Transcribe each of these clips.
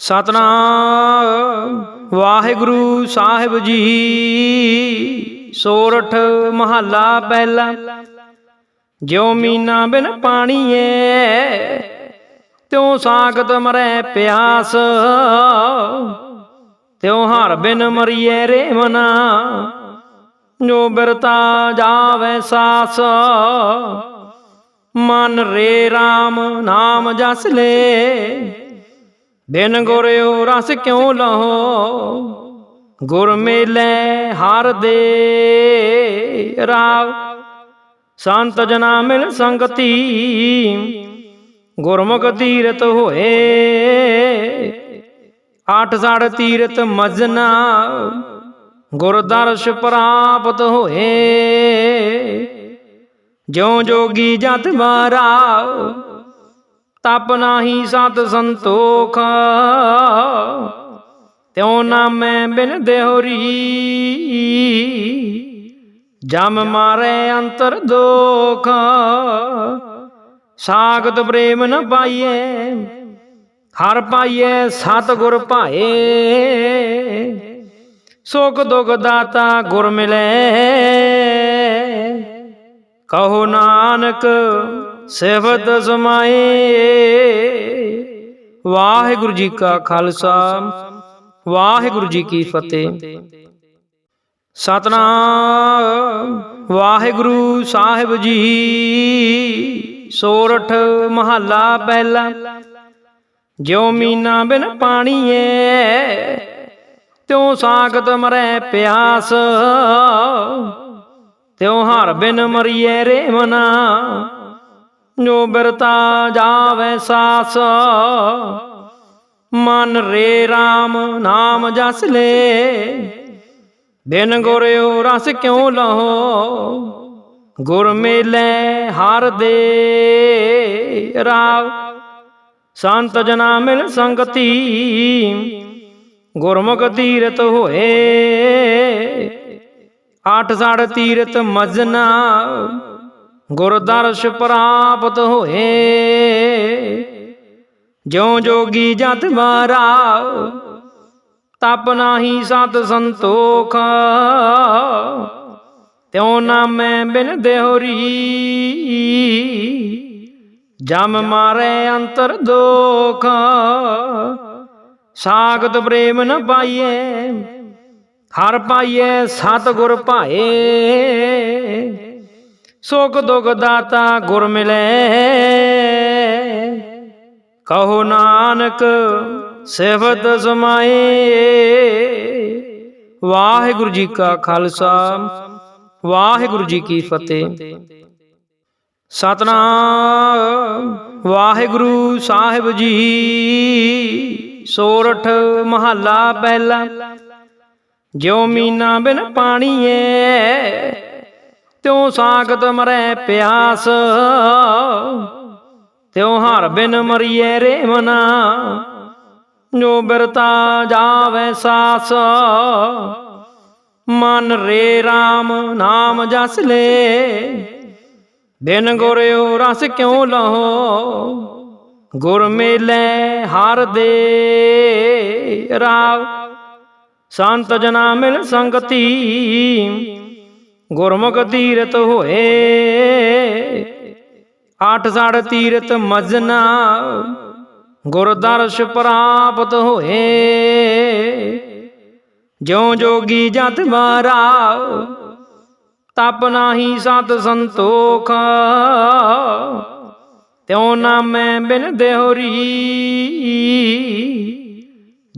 ਸਤਨਾਮ। ਵਾਹਿਗੁਰੂ ਸਾਹਿਬ ਜੀ, ਸੋਰਠ ਮਹੱਲਾ ਪਹਿਲਾ। ਜਿਉ ਮੀਨਾ ਬਿਨ ਪਾਣੀਏ, ਤਿਉ ਸਾਗਤ ਮਰੈ ਪਿਆਸ। ਤਿਉ ਹਰ ਬਿਨ ਮਰੀਏ ਰੇ ਮਨਾ, ਜੋ ਬਿਰਤਾ ਜਾਵੇ ਸਾਸ। ਮਨ ਰੇ RAM ਨਾਮ ਜਸ ਲੈ ਬਿਨ ਗੁਰਿਓ ਰਸ ਕਿਉ ਲਹੋ? ਗੁਰ ਮੇਲੇ ਹਰ ਦੇ ਰਾਵ ਸੰਤ ਜਨਾ ਮਿਲ ਸੰਗਤੀ, ਗੁਰਮੁਖ ਤੀਰਤ ਹੋਏ। ਆਠ ਸੜ ਤੀਰਤ ਮਜਨਾ ਗੁਰਦਰਸ਼ ਪ੍ਰਾਪਤ ਹੋਏ। ਜਿਉ ਜੋਗੀ ਜਤ ਮਾਰਾ ਤਪ ਨਾਹੀ ਸਤ ਸੰਤੋਖ। ਤਿਉ ਨਾ ਮੈਂ ਬਿਨ ਦੇਹਰੀ। ਜਮ ਮਾਰੇ ਅੰਤਰ ਦੋਖ। ਸਾਗਤ ਪ੍ਰੇਮ ਨ ਪਾਈਏ। ਹਰ ਪਾਈਏ ਸਤ ਗੁਰ ਭਾਏ। ਸੁਖ ਦੁਖ ਦਾਤਾ ਗੁਰ ਮਿਲੇ। ਕਹੋ ਨਾਨਕ ਸਿਫਤ ਸਮਾਏ ਵਾਹਿਗੁਰੂ ਜੀ ਕਾ ਖਾਲਸਾ। ਵਾਹਿਗੁਰੂ ਜੀ ਕੀ ਫਤਿਹ। ਸਤਨਾਮ। ਵਾਹਿਗੁਰੂ ਸਾਹਿਬ ਜੀ। ਸੋਰਠ ਮਹੱਲਾ ਪਹਿਲਾ। ਜਿਉ ਮੀਨਾ ਬਿਨ ਪਾਣੀਏ, ਤਿਉ ਸਾਗਤ ਮਰੈ ਪਿਆਸ। ਤਿਉ ਹਰ ਬਿਨ ਮਰੀਏ ਰੇ ਮਨਾ ਜੋ ਬਿਰਤਾ ਜਾਵੇ ਸਾਸ। ਮਨ ਰੇ RAM ਨਾਮ ਜਸ ਲੈ। ਬਿਨ ਗੁਰਿਓ ਰਸ ਕਿਉ ਲਹੋ? ਗੁਰ ਮੇਲੇ ਹਰ ਦੇ ਰਾਵ। ਸੰਤ ਜਨਾ ਮਿਲ ਸੰਗਤੀ। ਗੁਰਮੁਖ ਤੀਰਤ ਹੋਏ। ਆਠ ਸੜ ਤੀਰਤ ਮਜਨਾ। ਗੁਰਦਰਸ਼ ਪ੍ਰਾਪਤ ਹੋਏ। ਜਿਉ ਜੋਗੀ ਜਤ ਮਾਰਾ ਤਪ ਨਾਹੀ ਸਤ ਸੰਤੋਖ। ਤਿਉ ਨਾਮੈ ਬਿਨ ਦੇਹਰੀ ਜਮ ਮਾਰੇ ਅੰਤਰ ਦੋਖ। ਸਾਗਤ ਪ੍ਰੇਮ ਨ ਪਾਈਏ ਹਰ ਪਾਈਏ ਸਤ ਗੁਰ ਭਾਏ। ਸੁਖ ਦੁਖ ਦਾਤਾ ਗੁਰ ਮਿਲੇ। ਕਹੋ ਨਾਨਕ, ਸਿਫਤ ਸਮਾਏ ਵਾਹਿਗੁਰੂ ਜੀ ਕਾ ਖਾਲਸਾ, ਵਾਹਿਗੁਰੂ ਜੀ ਕੀ ਫਤਿਹ। ਸਤਨਾਮ, ਵਾਹਿਗੁਰੂ ਸਾਹਿਬ ਜੀ। ਸੋਰਠ ਮਹੱਲਾ ਪਹਿਲਾ, ਜਿਉ ਮੀਨਾ ਬਿਨ ਪਾਣੀਏ। ਤਿਉ ਸਾਗਤ ਮਰੈ ਪਿਆਸ। ਤਿਉ ਹਰ ਬਿਨ ਮਰੀਏ ਰੇ ਮਨਾ। ਜੋ ਬਿਰਤਾ ਜਾਵੇ ਸਾਸ। ਮਨ ਰੇ RAM ਨਾਮ ਜਸ ਲੈ। ਬਿਨ ਗੁਰਿਓ ਰਸ ਕਿਉ ਲਹੋ। ਗੁਰ ਮੇਲੇ ਹਰ ਦੇ ਰਾਵ। ਸੰਤ ਜਨਾ ਮਿਲ ਸੰਗਤੀ। ਗੁਰਮੁਖ ਤੀਰਤ ਹੋਏ। ਆਠ ਸੜ ਤੀਰਤ ਮਜਨਾ। ਗੁਰਦਰਸ਼ ਪ੍ਰਾਪਤ ਹੋਏ। ਜਿਉ ਜੋਗੀ ਜਤ ਮਾਰਾ ਤਪ ਨਾਹੀ ਸਤ ਸੰਤੋਖ। ਤਿਉ ਨਾਮੈ ਬਿਨ ਦੇਹਰੀ।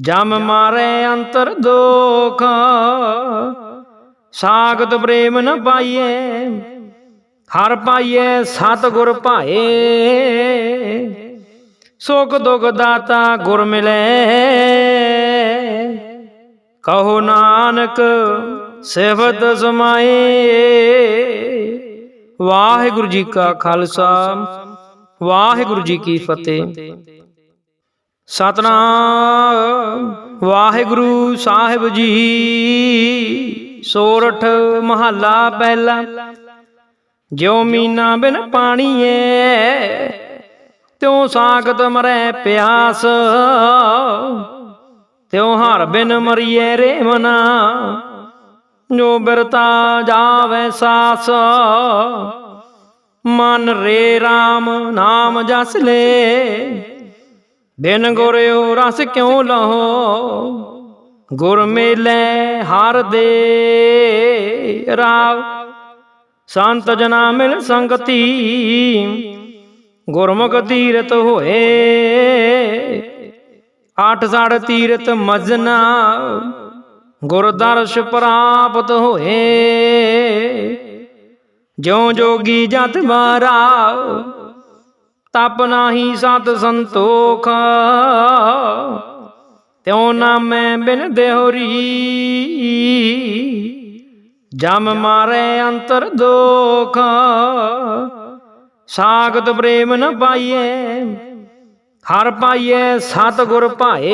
ਜਮ ਮਾਰੇ ਅੰਤਰ ਦੋਖ। ਸਾਗਤ ਪ੍ਰੇਮ ਨ ਪਾਈਏ, ਹਰ ਪਾਈਏ ਸਤ ਗੁਰ ਭਾਏ। ਸੁਖ ਦੁਖ ਦਾਤਾ ਗੁਰ ਮਿਲੇ। ਕਹੋ ਨਾਨਕ, ਸਿਫਤ ਸਮਾਏ। ਵਾਹਿਗੁਰੂ ਜੀ ਕਾ ਖਾਲਸਾ, ਵਾਹਿਗੁਰੂ ਜੀ ਕੀ ਫਤਿਹ। ਸਤਨਾਮ, ਵਾਹਿਗੁਰੂ ਸਾਹਿਬ ਜੀ। ਸੋਰਠ ਮਹੱਲਾ ਪਹਿਲਾ, ਜਿਉ ਮੀਨਾ ਬਿਨ ਪਾਣੀਏ, ਤਿਉ ਸਾਗਤ ਮਰੈ ਪਿਆਸ, ਤਿਉ ਹਰ ਬਿਨ ਮਰੀਏ ਰੇ ਮਨਾ, ਜੋ ਬਿਰਤਾ ਜਾਵੇ ਸਾਸ। ਮਨ ਰੇ RAM ਨਾਮ ਜਸ ਲੈ, ਬਿਨ ਗੁਰਿਓ ਰਸ ਕਿਉ ਲਹੋ? ਗੁਰ ਮੇਲੇ ਹਰ ਦੇ ਰਾਵ। ਸੰਤ ਜਨਾ ਮਿਲ ਸੰਗਤੀ, ਗੁਰਮੁਖ ਤੀਰਤ ਹੋਏ। ਆਠ ਸੜ ਤੀਰਤ ਮਜਨਾ ਗੁਰਦਰਸ਼ ਪ੍ਰਾਪਤ ਹੋਏ। ਜਿਉ ਜੋਗੀ ਜਤ ਮਾਰਾ ਤਪ ਨਾਹੀ ਸਤ ਸੰਤੋਖ। ਤਿਉ ਨਾਮੈ ਬਿਨ ਦੇਹਰੀ। ਜਮ ਮਾਰੇ ਅੰਤਰ ਦੋਖ। ਸਾਗਤ ਪ੍ਰੇਮ ਨ ਪਾਈਏ। ਹਰ ਪਾਈਏ ਸਤ ਗੁਰ ਭਾਏ।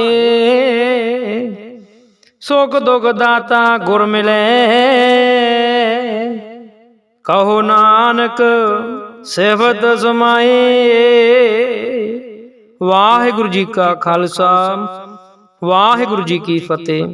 ਸੁਖ ਦੁਖ ਦਾਤਾ ਗੁਰ ਮਿਲੇ। ਕਹੋ ਨਾਨਕ ਸਿਫਤ ਸਮਾਏ। ਵਾਹਿਗੁਰੂ ਜੀ ਕਾ ਖਾਲਸਾ। ਵਾਹਿਗੁਰੂ ਜੀ ਕੀ ਫਤਿਹ।